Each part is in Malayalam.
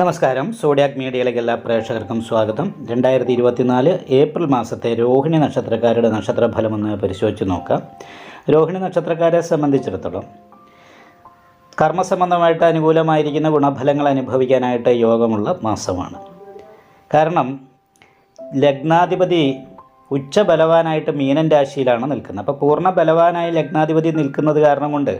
നമസ്കാരം. സോഡിയാക് മീഡിയയിലേക്ക് എല്ലാ പ്രേക്ഷകർക്കും സ്വാഗതം. രണ്ടായിരത്തി ഇരുപത്തിനാല് ഏപ്രിൽ മാസത്തെ രോഹിണി നക്ഷത്രക്കാരുടെ നക്ഷത്രഫലമൊന്ന് പരിശോധിച്ച് നോക്കാം. രോഹിണി നക്ഷത്രക്കാരെ സംബന്ധിച്ചിടത്തോളം കർമ്മസംബന്ധമായിട്ട് അനുകൂലമായിരിക്കുന്ന ഗുണഫലങ്ങൾ അനുഭവിക്കാനായിട്ട് യോഗമുള്ള മാസമാണ്. കാരണം ലഗ്നാധിപതി ഉച്ച ബലവാനായിട്ട് മീനൻ രാശിയിലാണ് നിൽക്കുന്നത്. അപ്പോൾ പൂർണ ബലവാനായി ലഗ്നാധിപതി നിൽക്കുന്നത് കാരണം കൊണ്ട്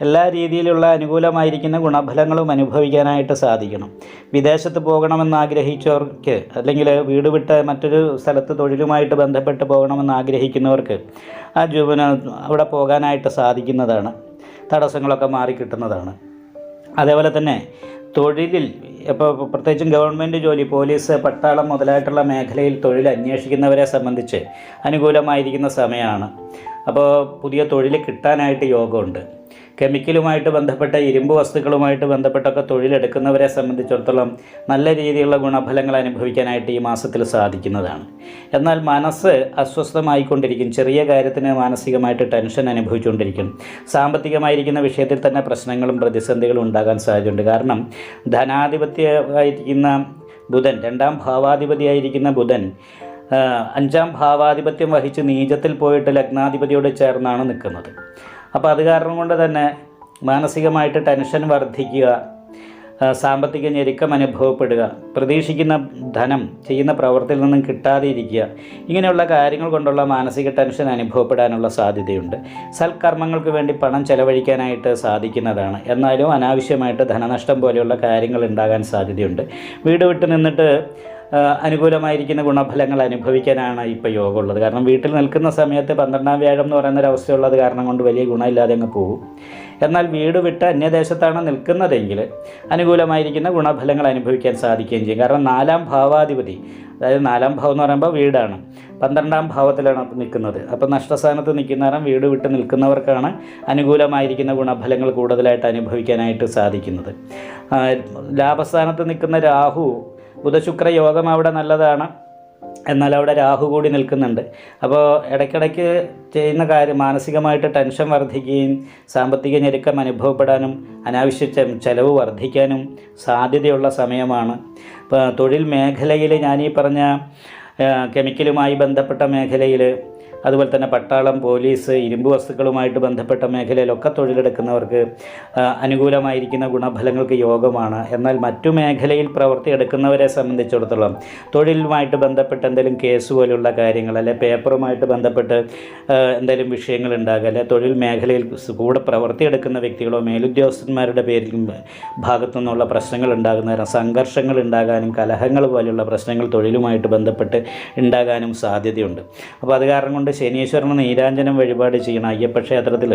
എല്ലാ രീതിയിലുള്ള അനുകൂലമായിരിക്കുന്ന ഗുണഫലങ്ങളും അനുഭവിക്കാനായിട്ട് സാധിക്കണം. വിദേശത്ത് പോകണമെന്ന് ആഗ്രഹിച്ചവർക്ക് അല്ലെങ്കിൽ വീട് വിട്ട് മറ്റൊരു സ്ഥലത്ത് തൊഴിലുമായിട്ട് ബന്ധപ്പെട്ട് പോകണമെന്ന് ആഗ്രഹിക്കുന്നവർക്ക് ആ ജൂബിന് അവിടെ പോകാനായിട്ട് സാധിക്കുന്നതാണ്. തടസ്സങ്ങളൊക്കെ മാറിക്കിട്ടുന്നതാണ്. അതേപോലെ തന്നെ തൊഴിലിൽ ഇപ്പോൾ പ്രത്യേകിച്ചും ഗവൺമെന്റ് ജോലി പോലീസ് പട്ടാളം മുതലായിട്ടുള്ള മേഖലയിൽ തൊഴിൽ അന്വേഷിക്കുന്നവരെ സംബന്ധിച്ച് അനുകൂലമായിരിക്കുന്ന സമയമാണ്. അപ്പോൾ പുതിയ തൊഴിൽ കിട്ടാനായിട്ട് യോഗമുണ്ട്. കെമിക്കലുമായിട്ട് ബന്ധപ്പെട്ട ഇരുമ്പ് വസ്തുക്കളുമായിട്ട് ബന്ധപ്പെട്ടൊക്കെ തൊഴിലെടുക്കുന്നവരെ സംബന്ധിച്ചിടത്തോളം നല്ല രീതിയിലുള്ള ഗുണഫലങ്ങൾ അനുഭവിക്കാനായിട്ട് ഈ മാസത്തിൽ സാധിക്കുന്നതാണ്. എന്നാൽ മനസ്സ് അസ്വസ്ഥമായിക്കൊണ്ടിരിക്കും ചെറിയ കാര്യത്തിന് മാനസികമായിട്ട് ടെൻഷൻ അനുഭവിച്ചുകൊണ്ടിരിക്കും. സാമ്പത്തികമായിരിക്കുന്ന വിഷയത്തിൽ തന്നെ പ്രശ്നങ്ങളും പ്രതിസന്ധികളും ഉണ്ടാകാൻ സാധ്യതയുണ്ട്. കാരണം ധനാധിപത്യമായിരിക്കുന്ന ബുധൻ രണ്ടാം ഭാവാധിപതിയായിരിക്കുന്ന ബുധൻ അഞ്ചാം ഭാവാധിപത്യം വഹിച്ച് നീചത്തിൽ പോയിട്ട് ലഗ്നാധിപതിയോട് ചേർന്നാണ് നിൽക്കുന്നത്. അപ്പോൾ അത് കാരണം കൊണ്ട് തന്നെ മാനസികമായിട്ട് ടെൻഷൻ വർദ്ധിക്കുക സാമ്പത്തിക ഞെരുക്കം അനുഭവപ്പെടുക പ്രതീക്ഷിക്കുന്ന ധനം ചെയ്യുന്ന പ്രവൃത്തിയിൽ നിന്നും കിട്ടാതിരിക്കുക ഇങ്ങനെയുള്ള കാര്യങ്ങൾ കൊണ്ടുള്ള മാനസിക ടെൻഷൻ അനുഭവപ്പെടാനുള്ള സാധ്യതയുണ്ട്. സൽക്കർമ്മങ്ങൾക്ക് വേണ്ടി പണം ചെലവഴിക്കാനായിട്ട് സാധിക്കുന്നതാണ്. എന്നാലും അനാവശ്യമായിട്ട് ധനനഷ്ടം പോലെയുള്ള കാര്യങ്ങൾ ഉണ്ടാകാൻ സാധ്യതയുണ്ട്. വീട് വിട്ട് നിന്നിട്ട് അനുകൂലമായിരിക്കുന്ന ഗുണഫലങ്ങൾ അനുഭവിക്കാനാണ് ഇപ്പോൾ ഉള്ളത് കാരണം വീട്ടിൽ നിൽക്കുന്ന സമയത്ത് പന്ത്രണ്ടാം വ്യാഴം എന്ന് പറയുന്ന ഒരു അവസ്ഥയുള്ളത് കാരണം കൊണ്ട് വലിയ ഗുണമില്ലാതെ അങ്ങ് പോകും. എന്നാൽ വീട് വിട്ട് അന്യദേശത്താണ് നിൽക്കുന്നതെങ്കിൽ അനുകൂലമായിരിക്കുന്ന ഗുണഫലങ്ങൾ അനുഭവിക്കാൻ സാധിക്കുകയും ചെയ്യും. കാരണം നാലാം ഭാവാധിപതി അതായത് നാലാം ഭാവം എന്ന് പറയുമ്പോൾ വീടാണ്. പന്ത്രണ്ടാം ഭാവത്തിലാണ് നിൽക്കുന്നത്. അപ്പോൾ നഷ്ടസ്ഥാനത്ത് നിൽക്കുന്ന കാരണം വീട് വിട്ട് നിൽക്കുന്നവർക്കാണ് അനുകൂലമായിരിക്കുന്ന ഗുണഫലങ്ങൾ കൂടുതലായിട്ട് അനുഭവിക്കാനായിട്ട് സാധിക്കുന്നത്. ലാഭസ്ഥാനത്ത് നിൽക്കുന്ന രാഹു ബുധശുക്ര യോഗം അവിടെ നല്ലതാണ്. എന്നാൽ അവിടെ രാഹു കൂടി നിൽക്കുന്നുണ്ട്. അപ്പോൾ ഇടയ്ക്കിടയ്ക്ക് ചെയ്യുന്ന കാര്യം മാനസികമായിട്ട് ടെൻഷൻ വർദ്ധിക്കുകയും സാമ്പത്തിക ഞെരുക്കം അനുഭവപ്പെടാനും അനാവശ്യ ചെലവ് വർദ്ധിക്കാനും സാധ്യതയുള്ള സമയമാണ്. ഇപ്പോൾ തൊഴിൽ മേഖലയിൽ ഞാനീ പറഞ്ഞ ആ, കെമിക്കലുമായി ബന്ധപ്പെട്ട മേഖലയിൽ അതുപോലെ തന്നെ പട്ടാളം പോലീസ് ഇരുമ്പ് വസ്തുക്കളുമായിട്ട് ബന്ധപ്പെട്ട മേഖലയിലൊക്കെ തൊഴിലെടുക്കുന്നവർക്ക് അനുകൂലമായിരിക്കുന്ന ഗുണഫലങ്ങൾക്ക് യോഗമാണ്. എന്നാൽ മറ്റു മേഖലയിൽ പ്രവൃത്തി എടുക്കുന്നവരെ സംബന്ധിച്ചിടത്തോളം തൊഴിലുമായിട്ട് ബന്ധപ്പെട്ട് എന്തെങ്കിലും കേസ് പോലുള്ള കാര്യങ്ങൾ അല്ലെ പേപ്പറുമായിട്ട് ബന്ധപ്പെട്ട് എന്തെങ്കിലും വിഷയങ്ങൾ ഉണ്ടാകുക അല്ലെ തൊഴിൽ മേഖലയിൽ കൂടെ പ്രവൃത്തി എടുക്കുന്ന വ്യക്തികളോ മേലുദ്യോഗസ്ഥന്മാരുടെ പേരിൽ ഭാഗത്തു നിന്നുള്ള പ്രശ്നങ്ങൾ ഉണ്ടാകുന്ന സംഘർഷങ്ങൾ ഉണ്ടാകാനും കലഹങ്ങൾ പോലെയുള്ള പ്രശ്നങ്ങൾ തൊഴിലുമായിട്ട് ബന്ധപ്പെട്ട് ഉണ്ടാകാനും സാധ്യതയുണ്ട്. അപ്പോൾ അത് കാരണം കൊണ്ട് ശനീശ്വരന് നീരാഞ്ജനം വഴിപാട് ചെയ്യണം അയ്യപ്പ ക്ഷേത്രത്തിൽ.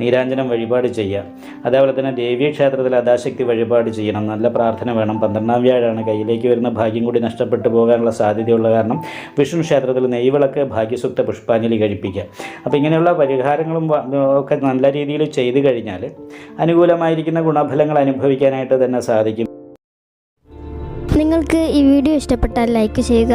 നീരാഞ്ജനം വഴിപാട് ചെയ്യുക. അതേപോലെ തന്നെ ദേവീ ക്ഷേത്രത്തിൽ അതാശക്തി വഴിപാട് ചെയ്യണം. നല്ല പ്രാർത്ഥന വേണം. പന്ത്രണ്ടാം വ്യാഴാണ്. കയ്യിലേക്ക് വരുന്ന ഭാഗ്യം കൂടി നഷ്ടപ്പെട്ടു പോകാനുള്ള സാധ്യതയുള്ള കാരണം വിഷ്ണു ക്ഷേത്രത്തിൽ നെയ്വിളക്ക് ഭാഗ്യസുക്ത പുഷ്പാഞ്ജലി കഴിപ്പിക്കുക. അപ്പോൾ ഇങ്ങനെയുള്ള പരിഹാരങ്ങളും ഒക്കെ നല്ല രീതിയിൽ ചെയ്തു കഴിഞ്ഞാൽ അനുകൂലമായിരിക്കുന്ന ഗുണഫലങ്ങൾ അനുഭവിക്കാനായിട്ട് തന്നെ സാധിക്കും. നിങ്ങൾക്ക് ഈ വീഡിയോ ഇഷ്ടപ്പെട്ടാൽ ലൈക്ക് ചെയ്യുക